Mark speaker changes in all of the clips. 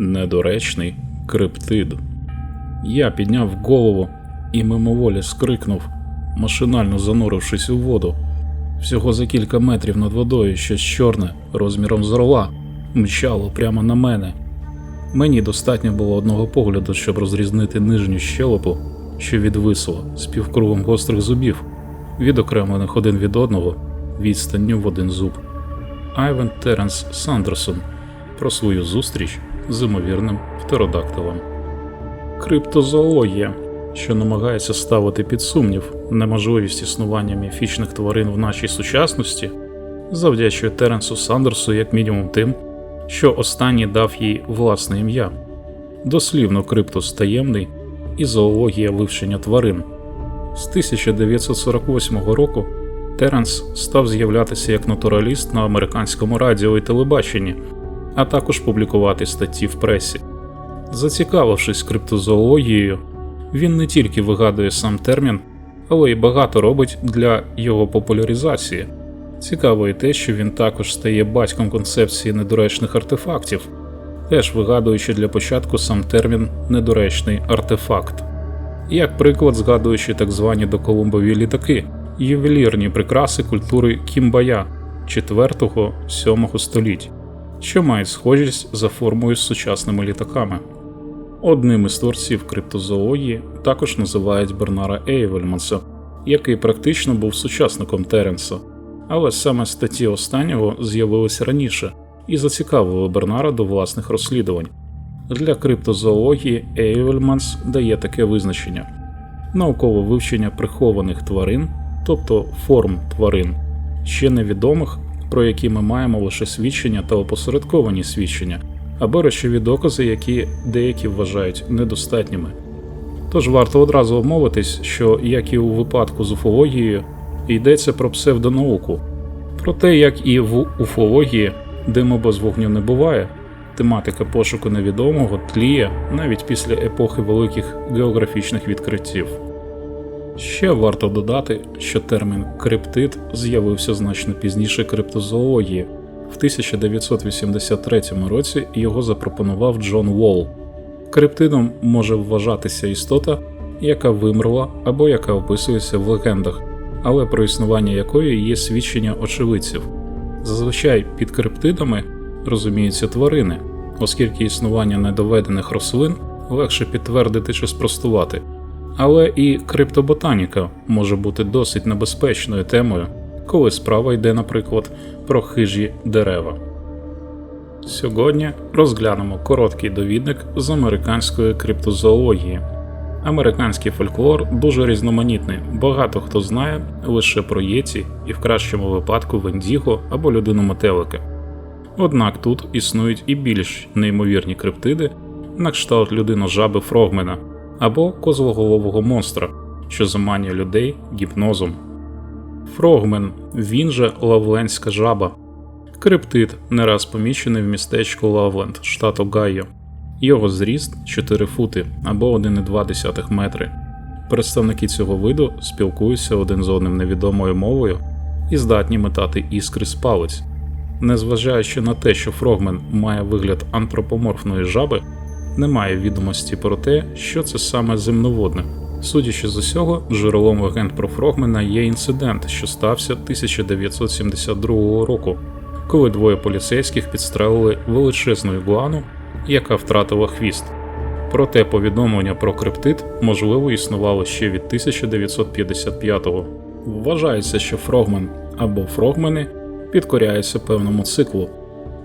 Speaker 1: недоречний криптид. Я підняв голову і мимоволі скрикнув, машинально занурившись у воду. Всього за кілька метрів над водою щось чорне, розміром з орла, мчало прямо на мене. Мені достатньо було одного погляду, щоб розрізнити нижню щелепу, що відвисла з півкругом гострих зубів, відокремлених один від одного відстанню в один зуб. Айвен Теренс Сандерсон про свою зустріч з імовірним птеродактилем. Криптозоологія, що намагається ставити під сумнів неможливість існування міфічних тварин в нашій сучасності, завдячує Теренсу Сандерсу як мінімум тим, що останній дав їй власне ім'я. Дослівно криптос таємний і зоологія вивчення тварин. З 1948 року Теренс став з'являтися як натураліст на американському радіо і телебаченні, а також публікувати статті в пресі. Зацікавившись криптозоологією, він не тільки вигадує сам термін, але й багато робить для його популяризації. Цікаво і те, що він також стає батьком концепції недоречних артефактів, теж вигадуючи для початку сам термін недоречний артефакт. Як приклад, згадуючи так звані доколумбові літаки, ювелірні прикраси культури кімбая 4-7 століть, що мають схожість за формою з сучасними літаками. Одним із творців криптозоології також називають Бернара Ейвельманса, який практично був сучасником Теренса, але саме статті останнього з'явилися раніше і зацікавили Бернара до власних розслідувань. Для криптозоології Ейвельманс дає таке визначення: наукове вивчення прихованих тварин, тобто форм тварин, ще невідомих, про які ми маємо лише свідчення та опосередковані свідчення або речові докази, які деякі вважають недостатніми. Тож варто одразу обмовитись, що, як і у випадку з уфологією, йдеться про псевдонауку, про те, як і в уфології, диму без вогню не буває, тематика пошуку невідомого тліє навіть після епохи великих географічних відкриттів. Ще варто додати, що термін криптид з'явився значно пізніше криптозоології. В 1983 році його запропонував Джон Уолл. Криптидом може вважатися істота, яка вимерла або яка описується в легендах, але про існування якої є свідчення очевидців. Зазвичай під криптидами розуміються тварини, оскільки існування недоведених рослин легше підтвердити чи спростувати. Але і криптоботаніка може бути досить небезпечною темою, коли справа йде, наприклад, про хижі дерева. Сьогодні розглянемо короткий довідник з американської криптозоології. Американський фольклор дуже різноманітний, багато хто знає лише про єці і в кращому випадку вендіго або людину метелика. Однак тут існують і більш неймовірні криптиди, на кшталт людино-жаби фрогмена або козлоголового монстра, що заманює людей гіпнозом. Фрогмен, він же Лавленська жаба, криптид, не раз помічений в містечку Лавленд, штату Гайо. Його зріст 4 фути або 1,2 метри. Представники цього виду спілкуються один з одним невідомою мовою і здатні метати іскри з палець. Незважаючи на те, що фрогмен має вигляд антропоморфної жаби, немає відомості про те, що це саме земноводне. Судячи з усього, джерелом легенд про фрогмена є інцидент, що стався 1972 року, коли двоє поліцейських підстрелили величезну ігуану, яка втратила хвіст. Проте повідомлення про криптид можливо існувало ще від 1955-го. Вважається, що фрогмен або фрогмени підкоряються певному циклу.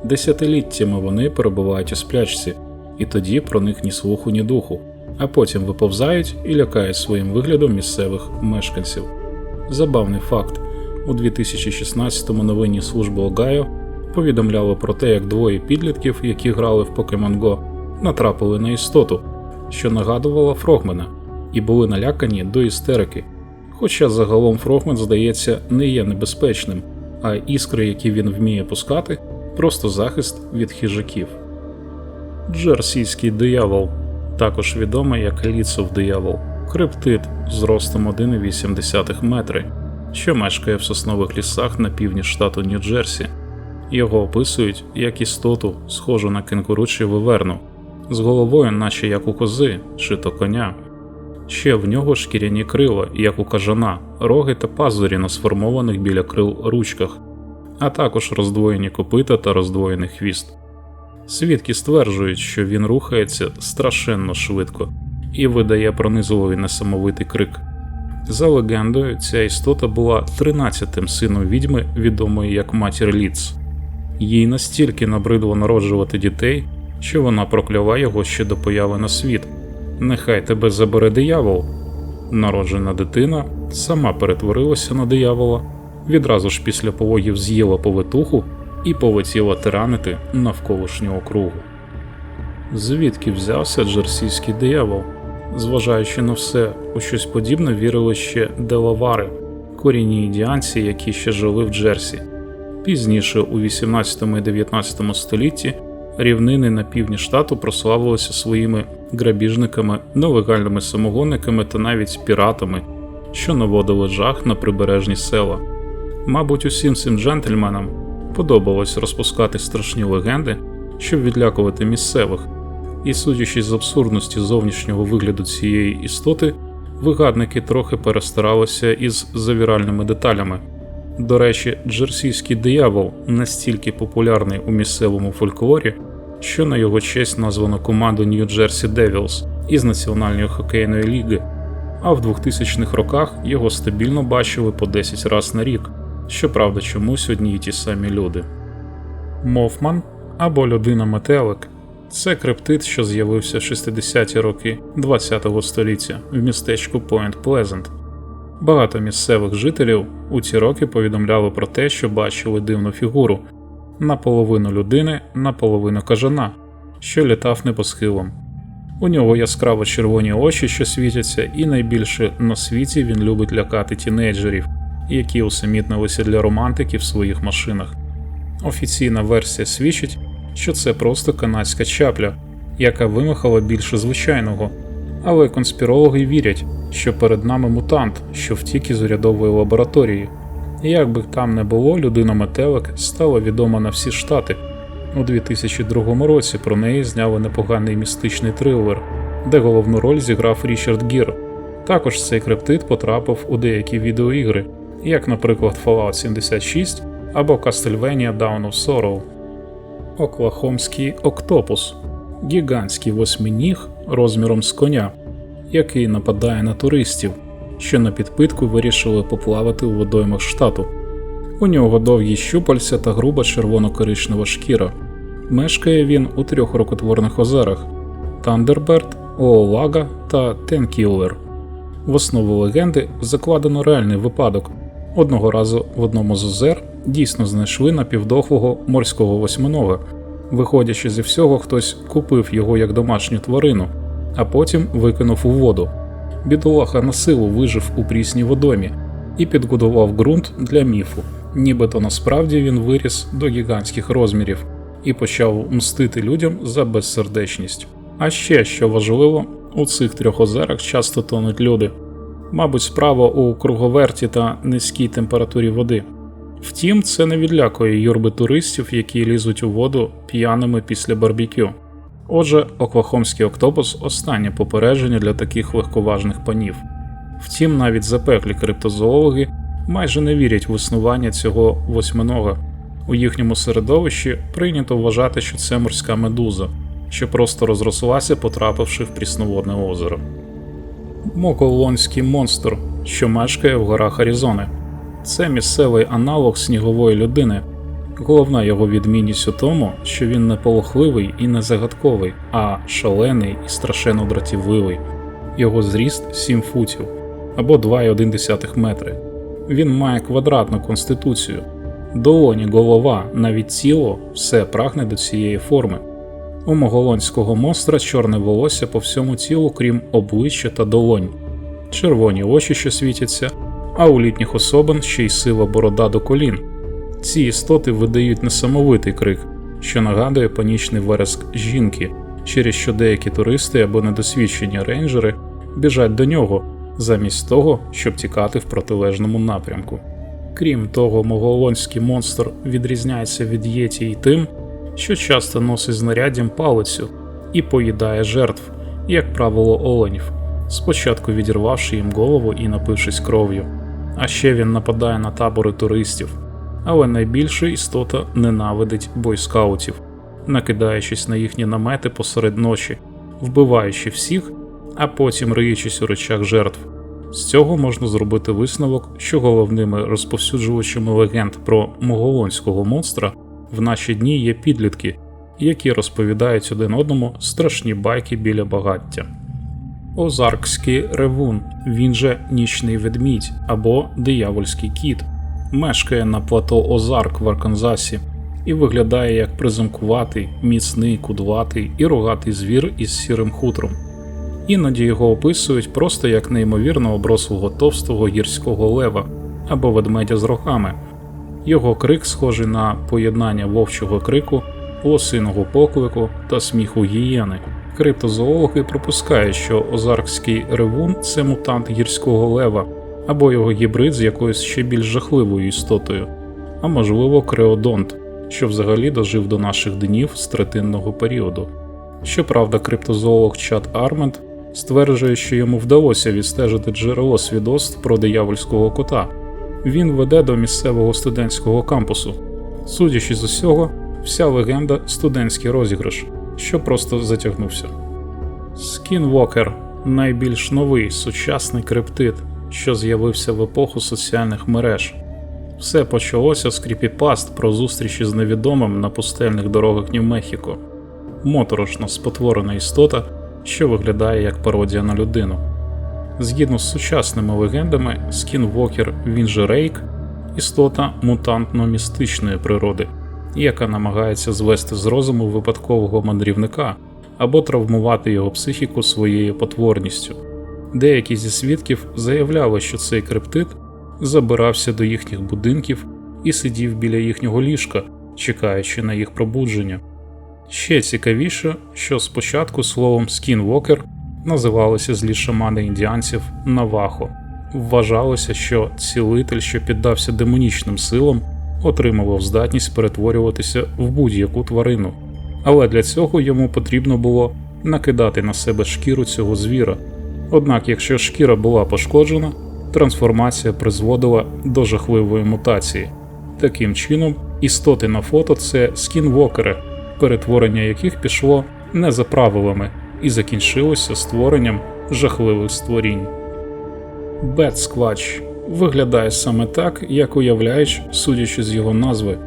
Speaker 1: Десятиліттями вони перебувають у сплячці, і тоді про них ні слуху, ні духу, а потім виповзають і лякають своїм виглядом місцевих мешканців. Забавний факт: у 2016-му новинні служби Огайо повідомляли про те, як двоє підлітків, які грали в Pokemon Go, натрапили на істоту, що нагадувала Фрогмена, і були налякані до істерики. Хоча загалом Фрогмен, здається, не є небезпечним, а іскри, які він вміє пускати, просто захист від хижаків. Джерсійський диявол, також відомий як ліцов диявол, криптид з ростом 1,8 метри, що мешкає в соснових лісах на півдні штату Нью-Джерсі. Його описують як істоту, схожу на кенгуру виверну, з головою, наче як у кози, чи то коня. Ще в нього шкіряні крила, як у кажана, роги та пазурі на сформованих біля крил ручках, а також роздвоєні копита та роздвоєний хвіст. Свідки стверджують, що він рухається страшенно швидко і видає пронизливий несамовитий крик. За легендою, ця істота була тринадцятим сином відьми, відомої як матір Ліц. Їй настільки набридло народжувати дітей, що вона прокляла його ще до появи на світ. Нехай тебе забере диявол. Народжена дитина сама перетворилася на диявола, відразу ж після пологів з'їла повитуху і полетіла тиранити навколишнього кругу. Звідки взявся джерсійський диявол? Зважаючи на все, у щось подібне вірили ще делавари, корінні індіанці, які ще жили в Джерсі. Пізніше, у 18 і 19 столітті, рівнини на півдні штату прославилися своїми грабіжниками, нелегальними самогонниками та навіть піратами, що наводили жах на прибережні села. Мабуть, усім цим джентльменам подобалось розпускати страшні легенди, щоб відлякувати місцевих, і, судячи з абсурдності зовнішнього вигляду цієї істоти, вигадники трохи перестаралися із завіральними деталями. До речі, джерсійський диявол настільки популярний у місцевому фольклорі, що на його честь названо команду Нью-Джерсі Девілс із Національної хокейної ліги, а в 2000-х роках його стабільно бачили по 10 разів на рік, щоправда, чомусь одні й ті самі люди. Мофман або людина-метелик це криптид, що з'явився в 60-ті роки ХХ століття в містечку Пойнт Плезент. Багато місцевих жителів у ці роки повідомляли про те, що бачили дивну фігуру наполовину людини, наполовину кажана, що літав небосхилом. У нього яскраво червоні очі, що світяться, і найбільше на світі він любить лякати тінейджерів, які усамітнилися для романтики в своїх машинах. Офіційна версія свідчить, що це просто канадська чапля, яка вимахала більше звичайного, але конспірологи вірять, що перед нами мутант, що втік із урядової лабораторії. Як би там не було, людина метелик стала відома на всі штати. У 2002 році про неї зняли непоганий містичний трилер, де головну роль зіграв Річард Гір. Також цей криптид потрапив у деякі відеоігри, як, наприклад, Fallout 76 або Castlevania Dawn of Sorrow. Оклахомський октопус гігантський восьминіг розміром з коня, який нападає на туристів, що на підпитку вирішили поплавати у водоймах штату. У нього довгі щупальця та груба червоно-коричнева шкіра. Мешкає він у трьох рукотворних озерах Тандерберт, Оолага та Тенкілер. В основу легенди закладено реальний випадок. Одного разу в одному з озер дійсно знайшли напівдохлого морського восьминога. Виходячи зі всього, хтось купив його як домашню тварину, а потім викинув у воду. Бідолаха на силу вижив у прісній водомі і підгодував ґрунт для міфу, нібито насправді він виріс до гігантських розмірів і почав мстити людям за безсердечність. А ще, що важливо, у цих трьох озерах часто тонуть люди. Мабуть, справа у круговерті та низькій температурі води. Втім, це не відлякує юрби туристів, які лізуть у воду п'яними після барбікю. Отже, Оклахомський октопус останнє попередження для таких легковажних панів. Втім, навіть запеклі криптозоологи майже не вірять в існування цього восьминога. У їхньому середовищі прийнято вважати, що це морська медуза, що просто розрослася, потрапивши в прісноводне озеро. Моколонський монстр, що мешкає в горах Аризони. Це місцевий аналог снігової людини. Головна його відмінність у тому, що він не полохливий і не загадковий, а шалений і страшенно дратівливий. Його зріст 7 футів або 2,1 метри. Він має квадратну конституцію. Долоні, голова, навіть тіло все прагне до цієї форми. У моголонського монстра чорне волосся по всьому тілу, крім обличчя та долонь, червоні очі, що світяться, а у літніх особин ще й сива борода до колін. Ці істоти видають несамовитий крик, що нагадує панічний вереск жінки, через що деякі туристи або недосвідчені рейнджери біжать до нього, замість того, щоб тікати в протилежному напрямку. Крім того, моголонський монстр відрізняється від єті й тим, що часто носить знаряддям палицю і поїдає жертв, як правило, оленів, спочатку відірвавши їм голову і напившись кров'ю. А ще він нападає на табори туристів. Але найбільше істота ненавидить бойскаутів, накидаючись на їхні намети посеред ночі, вбиваючи всіх, а потім риючись у речах жертв. З цього можна зробити висновок, що головними розповсюджувачами легенд про моголонського монстра в наші дні є підлітки, які розповідають один одному страшні байки біля багаття. Озаркський ревун, він же нічний ведмідь або диявольський кіт, мешкає на плато Озарк в Арканзасі і виглядає як приземкуватий, міцний, кудлатий і рогатий звір із сірим хутром. Іноді його описують просто як неймовірно оброслого товстого гірського лева або ведмедя з рогами. Його крик схожий на поєднання вовчого крику, лосиного поклику та сміху гієни. Криптозоологи припускають, що озаркський ревун це мутант гірського лева або його гібрид з якоюсь ще більш жахливою істотою, а можливо креодонт, що взагалі дожив до наших днів з третинного періоду. Щоправда, криптозоолог Чад Армент стверджує, що йому вдалося відстежити джерело свідоцтв про диявольського кота. Він веде до місцевого студентського кампусу. Судячи з усього, вся легенда студентський розіграш, що просто затягнувся. Скінвокер найбільш новий сучасний криптид, що з'явився в епоху соціальних мереж. Все почалося з кріпіпаст про зустрічі з невідомим на пустельних дорогах Нью-Мехіко. Моторошно спотворена істота, що виглядає як пародія на людину. Згідно з сучасними легендами, Скінвокер він же Рейк істота мутантно-містичної природи, яка намагається звести з розуму випадкового мандрівника або травмувати його психіку своєю потворністю. Деякі зі свідків заявляли, що цей криптид забирався до їхніх будинків і сидів біля їхнього ліжка, чекаючи на їх пробудження. Ще цікавіше, що спочатку словом скінвокер називалися злі шамани індіанців Навахо. Вважалося, що цілитель, що піддався демонічним силам, отримував здатність перетворюватися в будь-яку тварину, але для цього йому потрібно було накидати на себе шкіру цього звіра. Однак, якщо шкіра була пошкоджена, трансформація призводила до жахливої мутації. Таким чином, істоти на фото це скінвокери, перетворення яких пішло не за правилами і закінчилося створенням жахливих створінь. Бетсквач виглядає саме так, як уявляєш, судячи з його назви,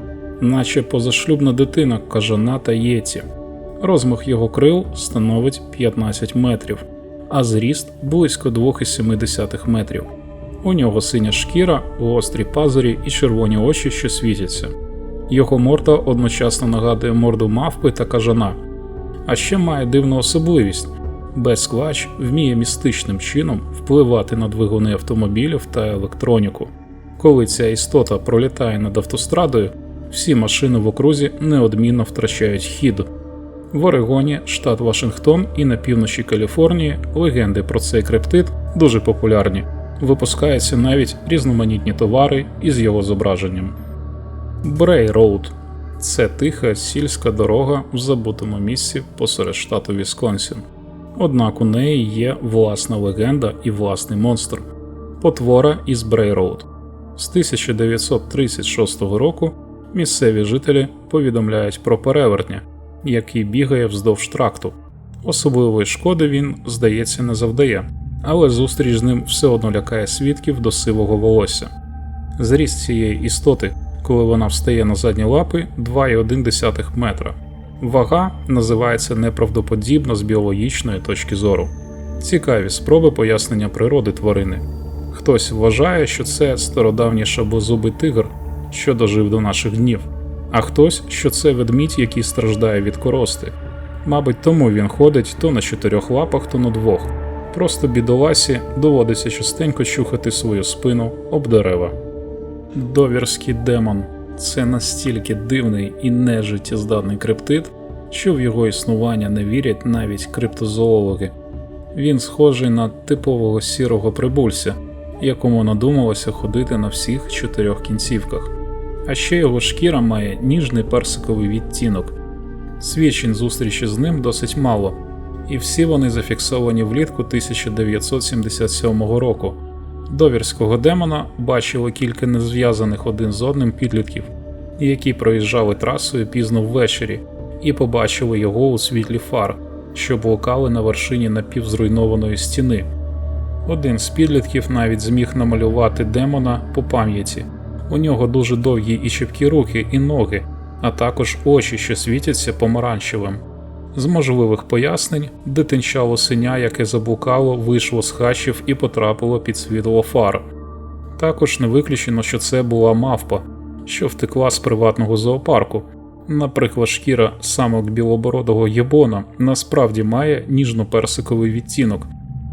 Speaker 1: наче позашлюбна дитина кажана та єті. Розмах його крил становить 15 метрів, а зріст близько 2,7 метрів. У нього синя шкіра, гострі пазурі і червоні очі, що світяться. Його морда одночасно нагадує морду мавпи та кажана, а ще має дивну особливість Безквач вміє містичним чином впливати на двигуни автомобілів та електроніку. Коли ця істота пролітає над автострадою, всі машини в окрузі неодмінно втрачають хід. В Орегоні, штат Вашингтон і на півночі Каліфорнії легенди про цей криптид дуже популярні. Випускаються навіть різноманітні товари із його зображенням. Брей Роуд це тиха сільська дорога в забутому місці посеред штату Вісконсін. Однак у неї є власна легенда і власний монстр потвора із Брей Роуд. З 1936 року місцеві жителі повідомляють про перевертня, який бігає вздовж тракту. Особливої шкоди він, здається, не завдає, але зустріч з ним все одно лякає свідків до сивого волосся. Зріст цієї істоти, коли вона встає на задні лапи 2,1 метра. Вага називається неправдоподібно з біологічної точки зору. Цікаві спроби пояснення природи тварини. Хтось вважає, що це стародавній шабозубий тигр, що дожив до наших днів, а хтось, що це ведмідь, який страждає від корости. Мабуть, тому він ходить то на чотирьох лапах, то на двох. Просто бідоласі доводиться частенько чухати свою спину об дерева. Довірський демон це настільки дивний і нежиттєздатний криптид, що в його існування не вірять навіть криптозоологи. Він схожий на типового сірого прибульця, якому надумалося ходити на всіх чотирьох кінцівках. А ще його шкіра має ніжний персиковий відтінок. Свідчень зустрічі з ним досить мало, і всі вони зафіксовані влітку 1977 року. Довірського демона бачило кілька незв'язаних один з одним підлітків, які проїжджали трасою пізно ввечері, і побачили його у світлі фар, що блукали на вершині напівзруйнованої стіни. Один з підлітків навіть зміг намалювати демона по пам'яті. У нього дуже довгі і чіпкі руки і ноги, а також очі, що світяться помаранчевим. З можливих пояснень, дитинча лосеня, яке заблукало, вийшло з хащів і потрапило під світло фар. Також не виключено, що це була мавпа, що втекла з приватного зоопарку. Наприклад, шкіра самок білобородого єбона насправді має ніжно-персиковий відтінок,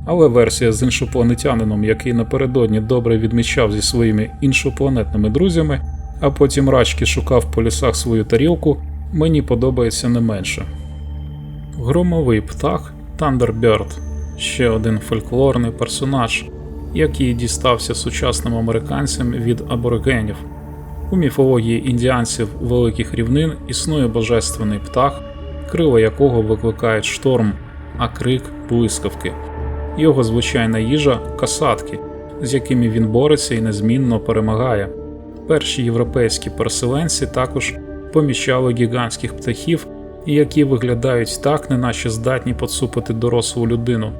Speaker 1: але версія з іншопланетянином, який напередодні добре відмічав зі своїми іншопланетними друзями, а потім рачки шукав по лісах свою тарілку, мені подобається не менше. Громовий птах Thunderbird – ще один фольклорний персонаж, який дістався сучасним американцям від аборигенів. У міфології індіанців великих рівнин існує божественний птах, крила якого викликають шторм, а крик блискавки. Його звичайна їжа касатки, з якими він бореться і незмінно перемагає. Перші європейські переселенці також помічали гігантських птахів, які виглядають так, неначе здатні поцупити дорослу людину.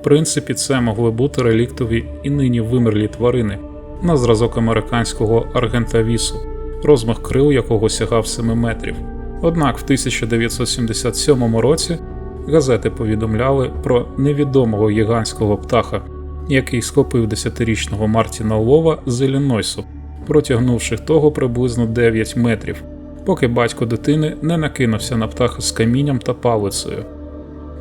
Speaker 1: В принципі, це могли бути реліктові і нині вимерлі тварини на зразок американського аргентавісу, розмах крил якого сягав 7 метрів. Однак в 1977 році газети повідомляли про невідомого гігантського птаха, який схопив 10-річного Мартіна Лова з Іллінойсу, протягнувши того приблизно 9 метрів, поки батько дитини не накинувся на птаха з камінням та палицею.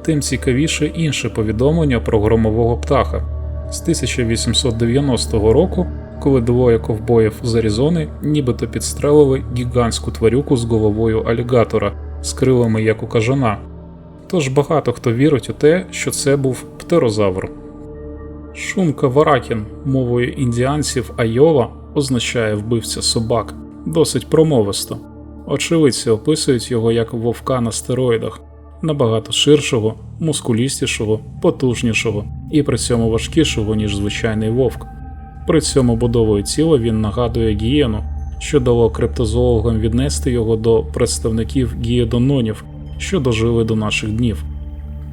Speaker 1: Тим цікавіше інше повідомлення про громового птаха з 1890 року, коли двоє ковбоїв з Аризони нібито підстрелили гігантську тварюку з головою алігатора з крилами як у кажана. Тож багато хто вірить у те, що це був птерозавр. Шумка Варакін мовою індіанців Айова означає вбивця собак, досить промовисто. Очевидці описують його як вовка на стероїдах, набагато ширшого, мускулістішого, потужнішого і при цьому важкішого, ніж звичайний вовк. При цьому будовою тіла він нагадує гієну, що дало криптозоологам віднести його до представників гієдононів, що дожили до наших днів.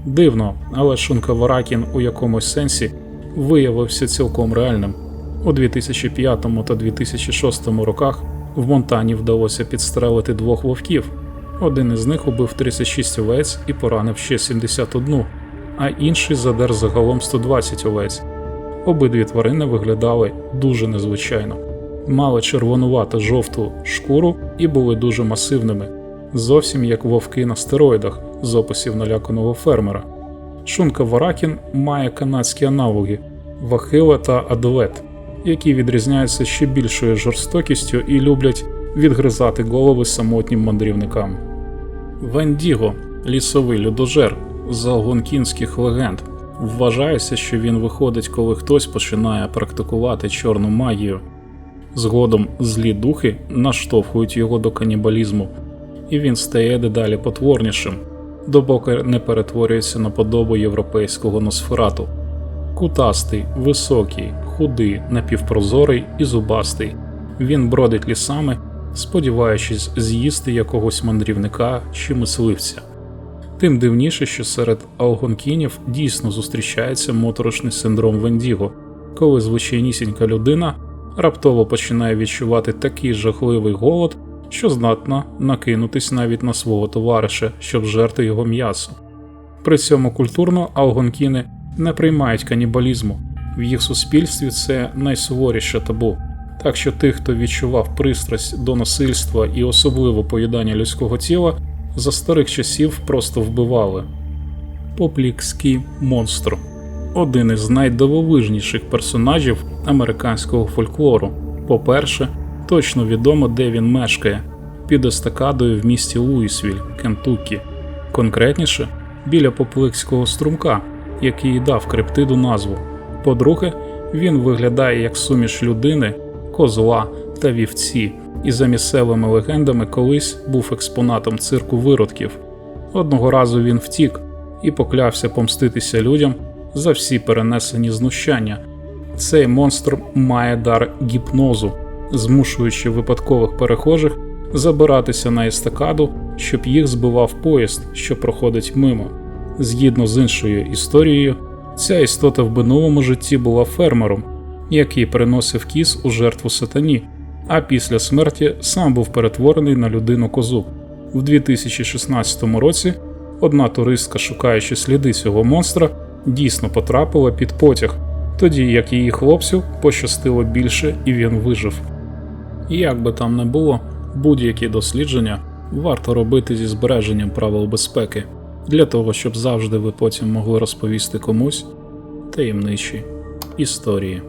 Speaker 1: Дивно, але Шунка Варакін у якомусь сенсі виявився цілком реальним. У 2005 та 2006 роках в Монтані вдалося підстрелити двох вовків. Один із них убив 36 овець і поранив ще 71, а інший задер загалом 120 овець. Обидві тварини виглядали дуже незвичайно, мали червонувато жовту шкуру і були дуже масивними, зовсім як вовки на стероїдах з описів наляканого фермера. Шунка Варакін має канадські аналоги Вахила та Адолет, які відрізняються ще більшою жорстокістю і люблять відгризати голови самотнім мандрівникам. Вендіго лісовий людожер з алгонкінських легенд. Вважається, що він виходить, коли хтось починає практикувати чорну магію. Згодом злі духи наштовхують його до канібалізму, і він стає дедалі потворнішим, допоки не перетворюється на подобу європейського носферату. Кутастий, високий, худий, напівпрозорий і зубастий. Він бродить лісами, сподіваючись з'їсти якогось мандрівника чи мисливця. Тим дивніше, що серед алгонкінів дійсно зустрічається моторошний синдром Вендіго, коли звичайнісінька людина раптово починає відчувати такий жахливий голод, що здатна накинутись навіть на свого товариша, щоб жерти його м'ясо. При цьому культурно алгонкіни не приймають канібалізму, в їх суспільстві це найсуворіше табу. Так що тих, хто відчував пристрасть до насильства і особливо поїдання людського тіла, за старих часів просто вбивали. Поплікський монстр один із найдивовижніших персонажів американського фольклору. По-перше, точно відомо, де він мешкає під естакадою в місті Луїсвіль, Кентуккі, конкретніше біля Попликського струмка, який дав криптиду назву. По-друге, він виглядає як суміш людини, козла та вівці і за місцевими легендами колись був експонатом цирку виродків. Одного разу він втік і поклявся помститися людям за всі перенесені знущання. Цей монстр має дар гіпнозу, змушуючи випадкових перехожих забиратися на естакаду, щоб їх збивав поїзд, що проходить мимо. Згідно з іншою історією, ця істота в минулому житті була фермером, який приносив кіз у жертву сатані, а після смерті сам був перетворений на людину козу. В 2016 році одна туристка, шукаючи сліди цього монстра, дійсно потрапила під потяг, тоді як її хлопцю пощастило більше і він вижив. Як би там не було, будь-які дослідження варто робити зі збереженням правил безпеки, для того, щоб завжди ви потім могли розповісти комусь таємничі історії.